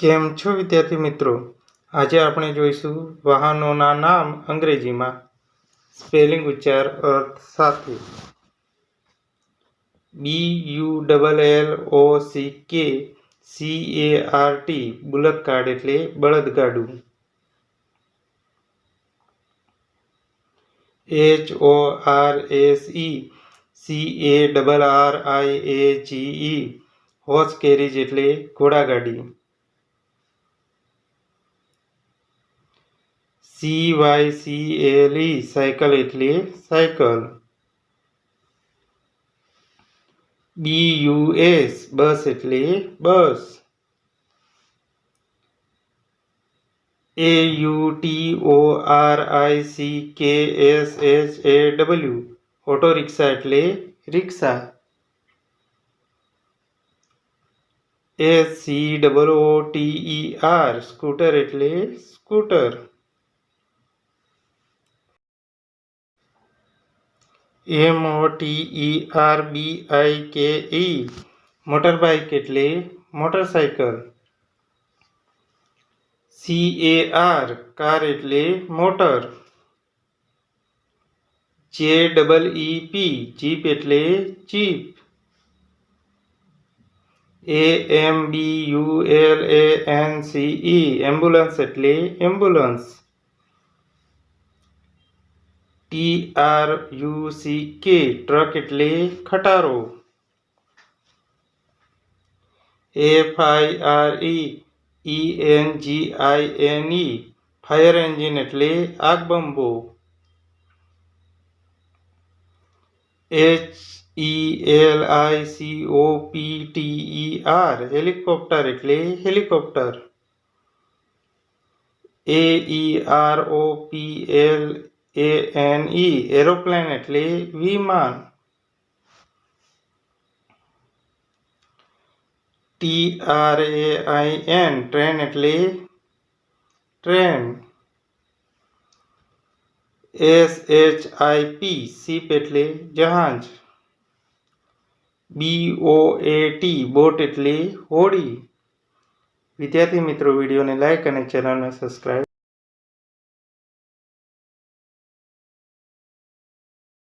કેમ છો વિદ્યાર્થી મિત્રો આજે આપણે જોઈશું વાહનોના નામ અંગ્રેજીમાં સ્પેલિંગ ઉચ્ચાર અર્થ સાથે B U double L O C K C A R T bullock cart એટલે બળદ ગાડું H O R S E C A ડબલ R I A G E horse carriage એટલે ઘોડાગાડી C Y C L E cycle एट्ले cycle B U S bus एट्ले bus A U T O R I C K S H A W auto rickshaw एट्ले rickshaw S C double O T E R scooter एट्ले scooter M O T E R B I K E motorbike એટલે motorcycle C A R car એટલે motor J double E P jeep એટલે jeep A M B U L A N C E ambulance એટલે ambulance T R U C K truck એટલે ખટારો F I R E E N G I N E fire engine એટલે આગ આગબંબો H E L I C O P T E R helicopter એટલે helicopter A E R O P L A N E aeroplane एट विमान T R A I N train एट्ले train S H I P ship एट जहाज B O A T boat एट होड़ी विद्यार्थी मित्रों वीडियो ने लाइक और चेनल सब्सक्राइब